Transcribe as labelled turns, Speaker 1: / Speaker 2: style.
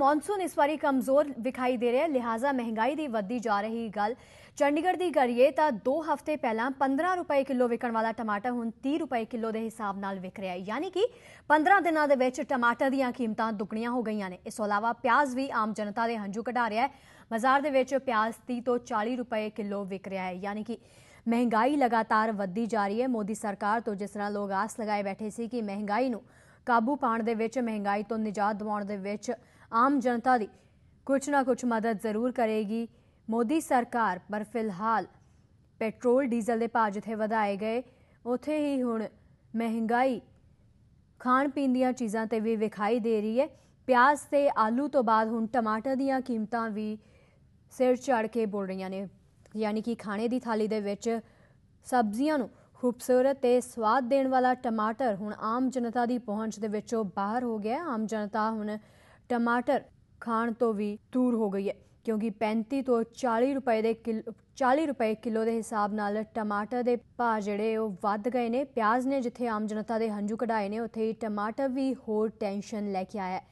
Speaker 1: Monsoon ਇਸ ਵਾਰੀ ਕਮਜ਼ੋਰ ਵਿਖਾਈ ਦੇ ਰਿਹਾ ਹੈ। ਲਿਹਾਜ਼ਾ ਮਹਿੰਗਾਈ ਦੀ ਵੱਧਦੀ ਜਾ ਰਹੀ ਗੱਲ ਚੰਡੀਗੜ੍ਹ ਦੀ ਕਰੀਏ ਤਾਂ 2 ਹਫ਼ਤੇ ਪਹਿਲਾਂ 15 ਰੁਪਏ ਕਿਲੋ ਵਿਕਣ ਵਾਲਾ ਟਮਾਟਰ ਹੁਣ 30 ਰੁਪਏ ਕਿਲੋ ਦੇ ਹਿਸਾਬ ਨਾਲ ਵਿਕ ਰਿਹਾ ਹੈ। ਯਾਨੀ ਕਿ 15 ਦਿਨਾਂ ਦੇ ਵਿੱਚ ਟਮਾਟਰ ਦੀਆਂ ਕੀਮਤਾਂ ਦੁੱਗਣੀਆਂ ਹੋ ਗਈਆਂ ਨੇ। ਇਸ ਤੋਂ ਇਲਾਵਾ ਪਿਆਜ਼ ਵੀ ਆਮ ਜਨਤਾ ਦੇ ਹੰਝੂ ਕਢਾ ਰਿਹਾ ਹੈ। ਬਾਜ਼ਾਰ ਦੇ ਵਿੱਚ ਪਿਆਜ਼ 30 ਤੋਂ 40 ਰੁਪਏ ਕਿਲੋ ਵਿਕ ਰਿਹਾ ਹੈ। ਯਾਨੀ ਕਿ ਮਹਿੰਗਾਈ ਲਗਾਤਾਰ ਵੱਧਦੀ ਜਾ ਰਹੀ ਹੈ। ਮੋਦੀ ਸਰਕਾਰ ਤੋਂ ਜਿਸ ਤਰ੍ਹਾਂ ਲੋਕ ਆਸ ਲਗਾਏ ਬੈਠੇ ਸੀ ਕਿ ਮਹਿੰਗਾਈ ਨੂੰ ਕਾਬੂ ਪਾਉਣ ਦੇ ਵਿੱਚ, ਮਹਿੰਗਾਈ ਤੋਂ ਨਿਜਾਤ ਦਿਵਾਉਣ ਦੇ ਵਿੱਚ ਆਮ ਜਨਤਾ ਦੀ ਕੁਝ ਨਾ ਕੁਝ ਮਦਦ ਜ਼ਰੂਰ ਕਰੇਗੀ। ਮੋਦੀ ਸਰਕਾਰ, ਪਰ ਫਿਲਹਾਲ ਪੈਟਰੋਲ, ਡੀਜ਼ਲ ਦੇ ਭਾਅ ਜਿੱਥੇ ਵਧਾਏ ਗਏ, ਉਥੇ ਹੀ ਹੁਣ ਮਹਿੰਗਾਈ ਖਾਣ ਪੀਣ ਦੀਆਂ ਚੀਜ਼ਾਂ ਤੇ ਵੀ ਵਿਖਾਈ ਦੇ ਰਹੀ ਹੈ। ਪਿਆਜ਼ ਤੇ ਆਲੂ ਤੋਂ ਬਾਅਦ ਹੁਣ ਟਮਾਟਰ ਦੀਆਂ ਕੀਮਤਾਂ ਵੀ ਸਿਰ ਚੜ ਕੇ ਬੋਲ ਰਹੀਆਂ ਨੇ। ਯਾਨੀ ਕਿ ਖਾਣੇ ਦੀ ਥਾਲੀ ਦੇ ਵਿੱਚ ਸਬਜ਼ੀਆਂ ਨੂੰ ਖੂਬਸੂਰਤ ਤੇ ਸਵਾਦ ਦੇਣ ਵਾਲਾ ਟਮਾਟਰ ਹੁਣ ਆਮ ਜਨਤਾ ਦੀ ਪਹੁੰਚ ਦੇ ਵਿੱਚੋਂ ਬਾਹਰ ਹੋ ਗਿਆ। ਆਮ ਜਨਤਾ ਹੁਣ ਟਮਾਟਰ ਖਾਣ ਤੋਂ ਵੀ ਦੂਰ ਹੋ ਗਈ ਹੈ ਕਿਉਂਕਿ 35 ਤੋਂ 40 ਰੁਪਏ ਦੇ ਕਿਲੋ 40 ਰੁਪਏ ਕਿਲੋ ਦੇ ਹਿਸਾਬ ਨਾਲ ਟਮਾਟਰ ਦੇ ਭਾਅ ਜਿਹੜੇ ਉਹ ਵੱਧ ਗਏ ਨੇ ਪਿਆਜ਼ ਨੇ ਜਿੱਥੇ ਆਮ ਜਨਤਾ ਦੇ ਹੰਝੂ ਕਢਾਏ ਨੇ ਉੱਥੇ ਹੀ ਟਮਾਟਰ ਵੀ ਹੋਰ ਟੈਨਸ਼ਨ ਲੈ ਕੇ ਆਇਆ ਹੈ